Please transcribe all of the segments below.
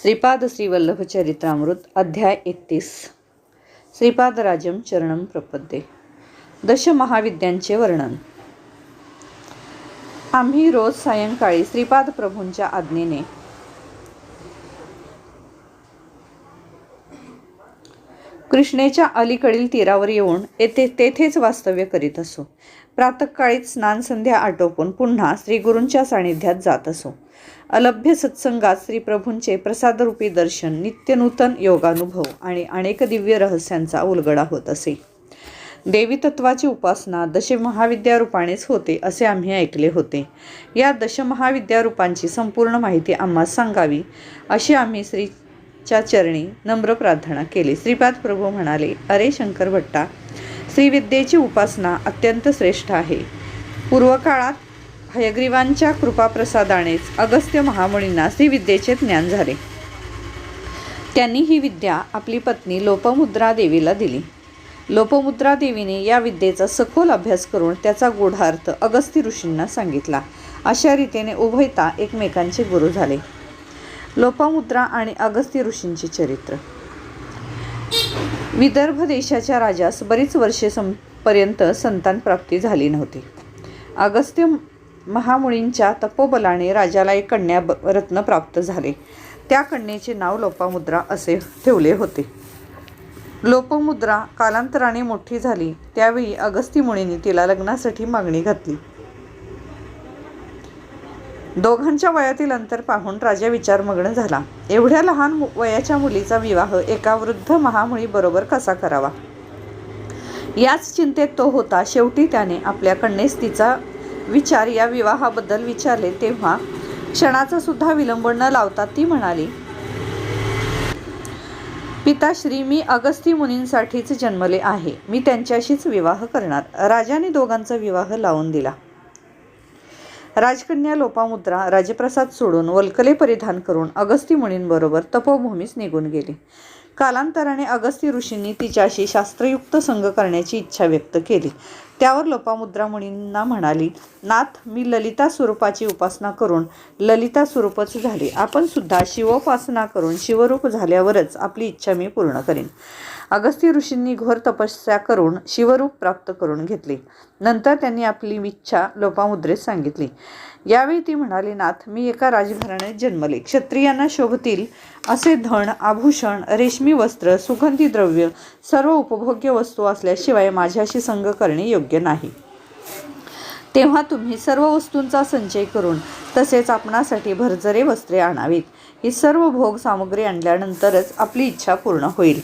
श्रीपाद श्रीवल्लभचरित्रामृत चरित्रामृत अध्याय एकतीस. श्रीपादराजम चरणम प्रपद्ये. दश महाविद्यांचे वर्णन. आम्ही रोज सायंकाळी श्रीपाद प्रभूंच्या आज्ञेने कृष्णेच्या अलीकडील तीरावर येऊन येथे तेथेच वास्तव्य करीत असो. प्रातःकाळीच स्नान संध्या आटोपून पुन्हा श्रीगुरूंच्या सानिध्यात जात असो. अलभ्य सत्संगात श्रीप्रभूंचे प्रसादरूपी दर्शन नित्यनूतन योगानुभव आणि अनेक दिव्य रहस्यांचा उलगडा होत असे. देवी तत्वाची उपासना दशमहाविद्यारूपानेच होते असे आम्ही ऐकले होते. या दशमहाविद्यारूपांची संपूर्ण माहिती आम्हा सांगावी अशी आम्ही श्रीच्या चरणी नम्र प्रार्थना केली. श्रीपाद प्रभू म्हणाले अरे शंकर भट्टा श्रीविद्येची उपासना अत्यंत श्रेष्ठ आहे. पूर्वकाळात हयग्रीवांच्या कृपाप्रसादानेच अगस्त्य महामुनींना श्रीविद्येचे ज्ञान झाले. त्यांनी ही विद्या आपली पत्नी लोपमुद्रा देवीला दिली. लोपमुद्रा देवीने या विद्येचा सखोल अभ्यास करून त्याचा गूढार्थ अगस्ती ऋषींना सांगितला. अशा रीतीने उभयता एकमेकांचे गुरु झाले. लोपमुद्रा आणि अगस्ती ऋषींचे चरित्र. विदर्भ देशाच्या राजास बरीच वर्षे सं पर्यंत संतान प्राप्ती झाली नव्हती. अगस्त्य महामुळींच्या तपोबलाने राजाला एक कन्या ब- रत्न प्राप्त झाले. त्या कन्येचे नाव लोपामुद्रा असे ठेवले होते. लोपमुद्रा कालांतराने मोठी झाली. त्यावेळी अगस्ती मुळींनी तिला लग्नासाठी मागणी घातली. दोघांच्या वयातील अंतर पाहून राजा विचारमग्न झाला. एवढ्या लहान वयाच्या मुलीचा विवाह एका वृद्ध महामुळीबरोबर कसा करावा? याच चिंतेत तो होता. शेवटी त्याने आपल्या कन्येस तिचा विचार या विवाहाबद्दल विचारले तेव्हा क्षणाचा सुद्धा विलंब न लावता ती म्हणाली पिताश्री मी अगस्ती मुनींसाठीच जन्मले आहे. मी त्यांच्याशीच विवाह करणार. राजाने दोघांचा विवाह लावून दिला. राजकन्या लोपामुद्रा राजप्रसाद सोडून वल्कले परिधान करून अगस्ती मुनींबरोबर तपोभूमीस निघून गेली. कालांतराने अगस्ती ऋषींनी तिच्याशी शास्त्रयुक्त संग करण्याची इच्छा व्यक्त केली. त्यावर लोपामुद्रा मुनींना म्हणाली नाथ मी ललिता स्वरूपाची उपासना करून ललिता स्वरूपच झाली. आपण सुद्धा शिवोपासना करून शिवरूप झाल्यावरच आपली इच्छा मी पूर्ण करीन. अगस्ती ऋषींनी घोर तपस्या करून शिवरूप प्राप्त करून घेतले. नंतर त्यांनी आपली इच्छा लोपामुद्रेत सांगितली. यावेळी ती म्हणाली नाथ मी एका राजघराण्यात जन्मले. क्षत्रियांना शोभतील असे धन आभूषण रेशमी वस्त्र सुगंधी द्रव्य सर्व उपभोग्य वस्तू असल्याशिवाय माझ्याशी संग करणे योग्य नाही. तेव्हा तुम्ही सर्व वस्तूंचा संचय करून तसेच आपणासाठी भरजरे वस्त्रे आणावीत. ही सर्व भोग सामग्री आणल्यानंतरच आपली इच्छा पूर्ण होईल.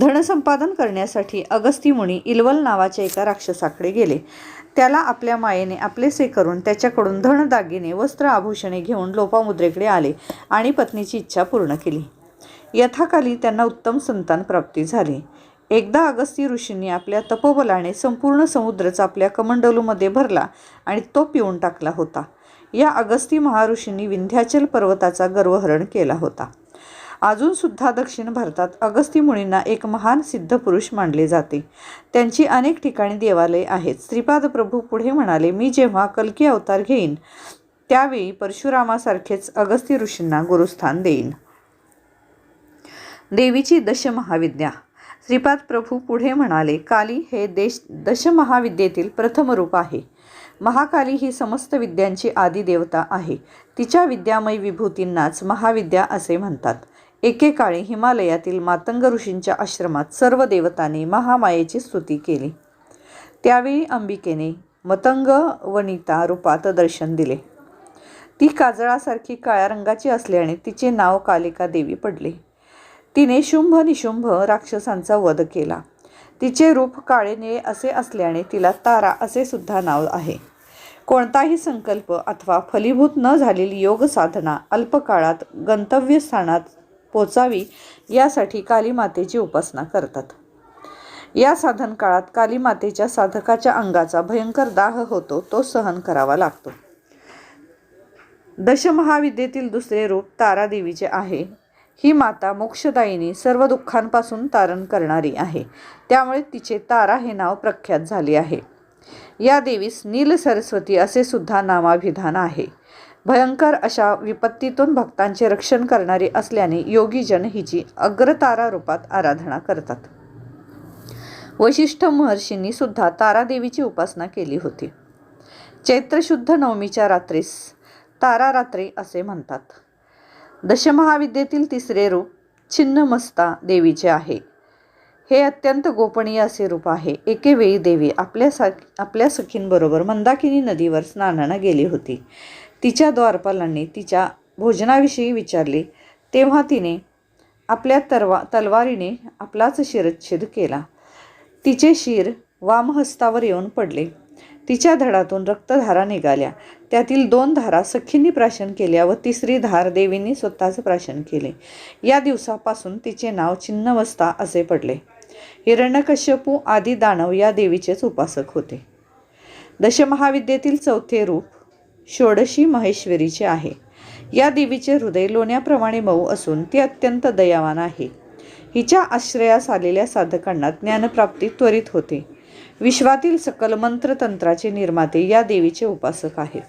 धनसंपादन करण्यासाठी अगस्ती मुनी इलवल नावाच्या एका राक्षसाकडे गेले. त्याला आपल्या मायेने आपलेसे करून त्याच्याकडून धनदागिने वस्त्र आभूषणे घेऊन लोपामुद्रेकडे आले आणि पत्नीची इच्छा पूर्ण केली. यथाकाली त्यांना उत्तम संतान प्राप्ती झाली. एकदा अगस्ती ऋषींनी आपल्या तपोबलाने संपूर्ण समुद्रच आपल्या कमंडलूमध्ये भरला आणि तो पिऊन टाकला होता. या अगस्ती महाऋषींनी विंध्याचल पर्वताचा गर्वहरण केला होता. अजूनसुद्धा दक्षिण भारतात अगस्ती मुनींना एक महान सिद्ध पुरुष मानले जाते. त्यांची अनेक ठिकाणी देवालये आहेत. श्रीपाद प्रभू पुढे म्हणाले मी जेव्हा कल्की अवतार घेईन त्यावेळी परशुरामासारखेच अगस्ती ऋषींना गुरुस्थान देईन. देवीची दशमहाविद्या श्रीपाद प्रभू पुढे म्हणाले काली हे देश दशमहाविद्येतील प्रथम रूप आहे. महाकाली ही समस्त विद्यांची आदिदेवता आहे. तिच्या विद्यामय विभूतींनाच महाविद्या असे म्हणतात. एकेकाळी हिमालयातील मातंग ऋषींच्या आश्रमात सर्व देवतांनी महामायेची स्तुती केली. त्यावेळी अंबिकेने मतंग वनिता रूपात दर्शन दिले. ती काजळासारखी काळ्या रंगाची असल्याने तिचे नाव कालिका देवी पडले. तिने शुंभ निशुंभ राक्षसांचा वध केला. तिचे रूप काळे निळे असे असल्याने तिला तारा असे सुद्धा नाव आहे. कोणताही संकल्प अथवा फलीभूत न झालेली योग साधना अल्पकाळात गंतव्यस्थानात पोचावी यासाठी कालीमातेची उपासना करतात. या साधन काळात कालीमातेच्या साधकाच्या अंगाचा भयंकर दाह होतो तो सहन करावा लागतो. दशमहाविद्येतील दुसरे रूप तारादेवीचे आहे. ही माता मोक्षदायिनी सर्व दुःखांपासून तारण करणारी आहे. त्यामुळे तिचे तारा हे नाव प्रख्यात झाले आहे. या देवीस नील सरस्वती असे सुद्धा नामाभिधान आहे. भयंकर अशा विपत्तीतून भक्तांचे रक्षण करणारी असल्याने योगीजन हिची अग्रतारा रूपात आराधना करतात. वशिष्ठ महर्षींनी सुद्धा तारादेवीची उपासना केली होती. चैत्रशुद्ध नवमीच्या रात्रीस तारा रात्री असे म्हणतात. दशमहाविद्येतील तिसरे रूप छिन्नमस्ता देवीचे आहे. हे अत्यंत गोपनीय असे रूप आहे. एकेवेळी देवी आपल्या सा आपल्या सखींबरोबर मंदाकिनी नदीवर स्नानानं गेली होती. तिच्या द्वारपालांनी तिच्या भोजनाविषयी विचारले. तेव्हा तिने आपल्या तरवा तलवारीने आपलाच शिरच्छेद केला. तिचे शिर वामहस्तावर येऊन पडले. तिच्या धडातून रक्तधारा निघाल्या. त्यातील दोन धारा सखींनी प्राशन केल्या व तिसरी धार देवींनी स्वतःच प्राशन केले. या दिवसापासून तिचे नाव छिन्नवस्ता असे पडले. हिरण्यकश्यपू आदी दानव या देवीचेच उपासक होते. दशमहाविद्येतील चौथे रूप षोडशी महेश्वरीचे आहे. या देवीचे हृदय लोण्याप्रमाणे मऊ असून ती अत्यंत दयावान आहे. हिच्या आश्रयास आलेल्या साधकांना ज्ञानप्राप्ती त्वरित होते. विश्वातील सकल मंत्रतंत्राचे निर्माते या देवीचे उपासक आहेत.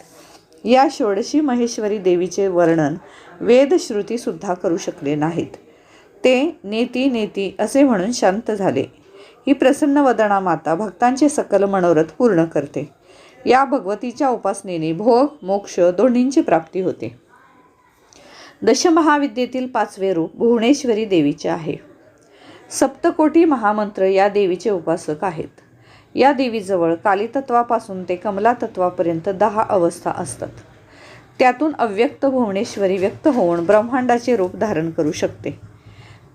या षोडशी महेश्वरी देवीचे वर्णन वेदश्रुतीसुद्धा करू शकले नाहीत. ते नेती नेती असे म्हणून शांत झाले. ही प्रसन्न वदना माता भक्तांचे सकल मनोरथ पूर्ण करते. या भगवतीच्या उपासनेने भोग मोक्ष दोन्हींची प्राप्ती होते. दशमहाविद्येतील पाचवे रूप भुवनेश्वरी देवीचे आहे. सप्तकोटी महामंत्र या देवीचे उपासक आहेत. या देवीजवळ कालीतत्वापासून ते कमलातत्वापर्यंत दहा अवस्था असतात. त्यातून अव्यक्त भुवनेश्वरी व्यक्त होऊन ब्रह्मांडाचे रूप धारण करू शकते.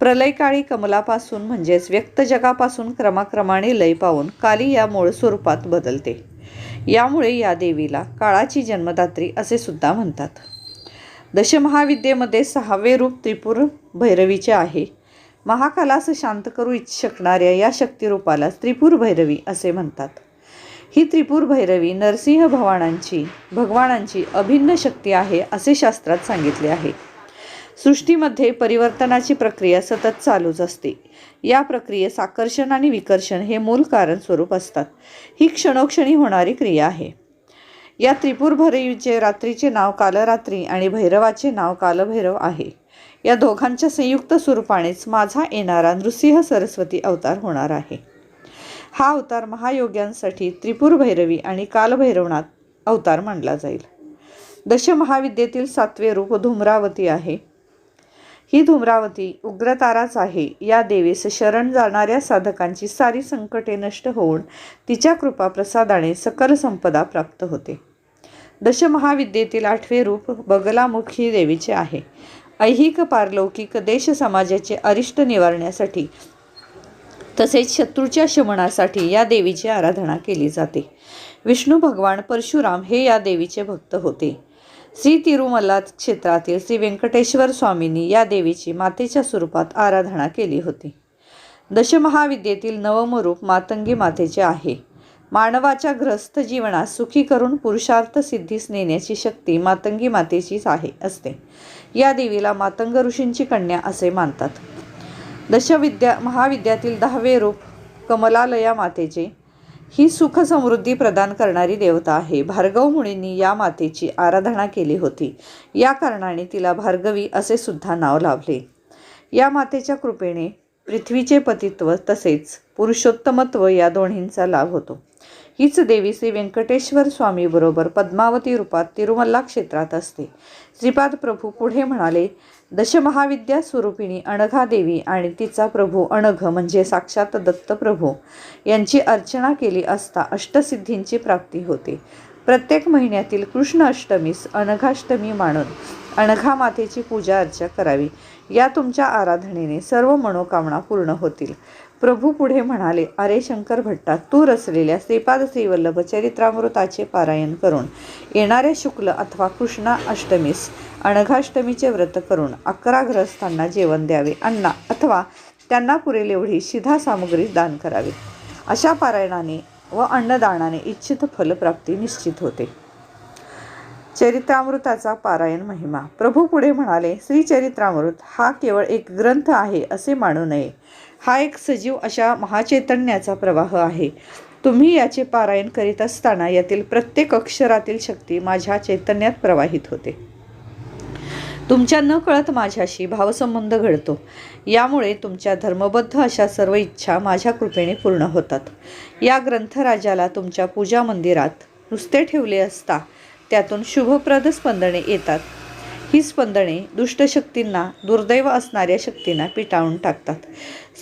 प्रलयकाळी कमलापासून म्हणजेच व्यक्त जगापासून क्रमाक्रमाने लय पावून काली या मूळ स्वरूपात बदलते. यामुळे या देवीला काळाची जन्मदात्री असे सुद्धा म्हणतात. दशमहाविद्येमध्ये सहावे रूप त्रिपुर भैरवीचे आहे. महाकालास शांत करू इच्छ शकणाऱ्या या शक्तिरूपाला त्रिपुर भैरवी असे म्हणतात. ही त्रिपुर भैरवी नरसिंह भवानांची भगवानांची अभिन्न शक्ती आहे असे शास्त्रात सांगितले आहे. सृष्टीमध्ये परिवर्तनाची प्रक्रिया सतत चालूच असते. या प्रक्रियेस आकर्षण आणि विकर्षण हे मूल कारण स्वरूप असतात. ही क्षणोक्षणी होणारी क्रिया आहे. या त्रिपुर भैरवीचे रात्रीचे नाव कालरात्री आणि भैरवाचे नाव कालभैरव आहे. या दोघांच्या संयुक्त स्वरूपानेच माझा येणारा नृसिंह सरस्वती अवतार होणार आहे. हा अवतार महायोग्यांसाठी त्रिपूर भैरवी आणि कालभैरवनाथ अवतार मानला जाईल. दशमहाविद्येतील सातवे रूप धुमरावती आहे. ही धुमरावती उग्रताराच आहे. या देवीस शरण जाणाऱ्या साधकांची सारी संकटे नष्ट होऊन तिच्या कृपा प्रसादाने सकल संपदा प्राप्त होते. दशमहाविद्येतील आठवे रूप बगलामुखी देवीचे आहे. ऐहिक पारलौकिक देश समाजाचे अरिष्ट निवारण्यासाठी तसेच शत्रूच्या शमनासाठी या देवीची आराधना केली जाते. विष्णू भगवान परशुराम हे या देवीचे भक्त होते. श्री तिरुमला क्षेत्रातील श्री व्यंकटेश्वर स्वामींनी या देवीची मातेच्या स्वरूपात आराधना केली होती. दशमहाविद्येतील नवम रूप मातंगी मातेचे आहे. मानवाच्या ग्रस्त जीवनात सुखी करून पुरुषार्थ सिद्धीस नेण्याची शक्ती मातंगी मातेचीच आहे असते. या देवीला मातंग ऋषींची कन्या असे मानतात. दशविद्या महाविद्यातील दहावे रूप कमलालया मातेचे ही सुख समृद्धी प्रदान करणारी देवता आहे. भार्गव मुनींनी या मातेची आराधना केली होती. या कारणाने तिला भार्गवी असे सुद्धा नाव लाभले. या मातेच्या कृपेने पृथ्वीचे पतित्व तसेच पुरुषोत्तमत्व या दोन्हींचा लाभ होतो. हीच देवी श्री व्यंकटेश्वर स्वामीबरोबर पद्मावती रूपात तिरुमल्ला क्षेत्रात असते. श्रीपाद प्रभू पुढे म्हणाले दशमहाविद्या स्वरूपिणी अणघा देवी आणि तिचा प्रभू अणघ म्हणजे साक्षात दत्तप्रभू यांची अर्चना केली असता अष्टसिद्धींची प्राप्ती होते. प्रत्येक महिन्यातील कृष्ण अष्टमीस अणघाष्टमी मानून अणघा मातेची पूजा अर्चा करावी. या तुमच्या आराधनेने सर्व मनोकामना पूर्ण होतील. प्रभू पुढे म्हणाले अरे शंकर भट्टा तू रचलेल्या श्रीपाद श्रीवल्लभ चरित्रामृताचे पारायण करून येणाऱ्या शुक्ल अथवा कृष्णा अष्टमीस अणघाष्टमीचे व्रत करून अकरा ग्रहस्थांना जेवण द्यावे अन्ना अथवा त्यांना पुरेल एवढी शिधा सामग्री दान करावी. अशा पारायणाने व अन्नदानाने इच्छित फलप्राप्ती निश्चित होते. चरित्रामृताचा पारायण महिमा. प्रभू पुढे म्हणाले श्री चरित्रामृत हा केवळ एक ग्रंथ आहे असे मानू नये. हा एक सजीव अशा महाचैतन्याचा प्रवाह आहे. तुम्ही याचे पारायण करीत असताना यातील प्रत्येक अक्षरातील शक्ती माझ्या चैतन्यात प्रवाहित होते. तुमच्या न कळत माझ्याशी भावसंबंध घडतो. यामुळे तुमच्या धर्मबद्ध अशा सर्व इच्छा माझ्या कृपेने पूर्ण होतात. या ग्रंथराजाला तुमच्या पूजा मंदिरात नुसते ठेवले असता त्यातून शुभप्रद स्पंदने येतात. ही स्पंदने दुष्टशक्तींना दुर्दैव असणाऱ्या शक्तींना पिटाळून टाकतात.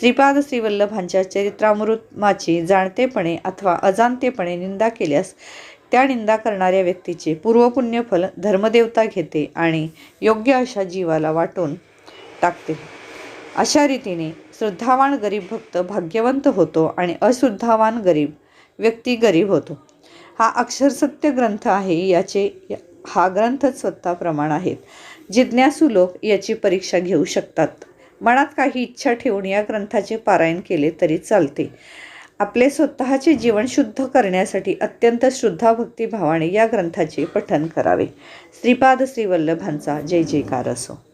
श्रीपाद श्रीवल्लभांच्या चरित्रामृतमाची जाणतेपणे अथवा अजाणतेपणे निंदा केल्यास त्या निंदा करणाऱ्या व्यक्तीचे पूर्वपुण्यफल धर्मदेवता घेते आणि योग्य अशा जीवाला वाटून टाकते. अशा रीतीने श्रद्धावान गरीब भक्त भाग्यवंत होतो आणि अश्रद्धावान गरीब व्यक्ती गरीब होतो. हा अक्षरसत्य ग्रंथ आहे याचे हा ग्रंथच स्वतः प्रमाण आहेत. जिज्ञासू लोक याची परीक्षा घेऊ शकतात. मनात काही इच्छा ठेवून या ग्रंथाचे पारायण केले तरी चालते. आपले स्वतःचे जीवन शुद्ध करण्यासाठी अत्यंत श्रद्धा भक्तिभावाने या ग्रंथाचे पठन करावे. श्रीपाद श्रीवल्लभांचा जय जयकार असो.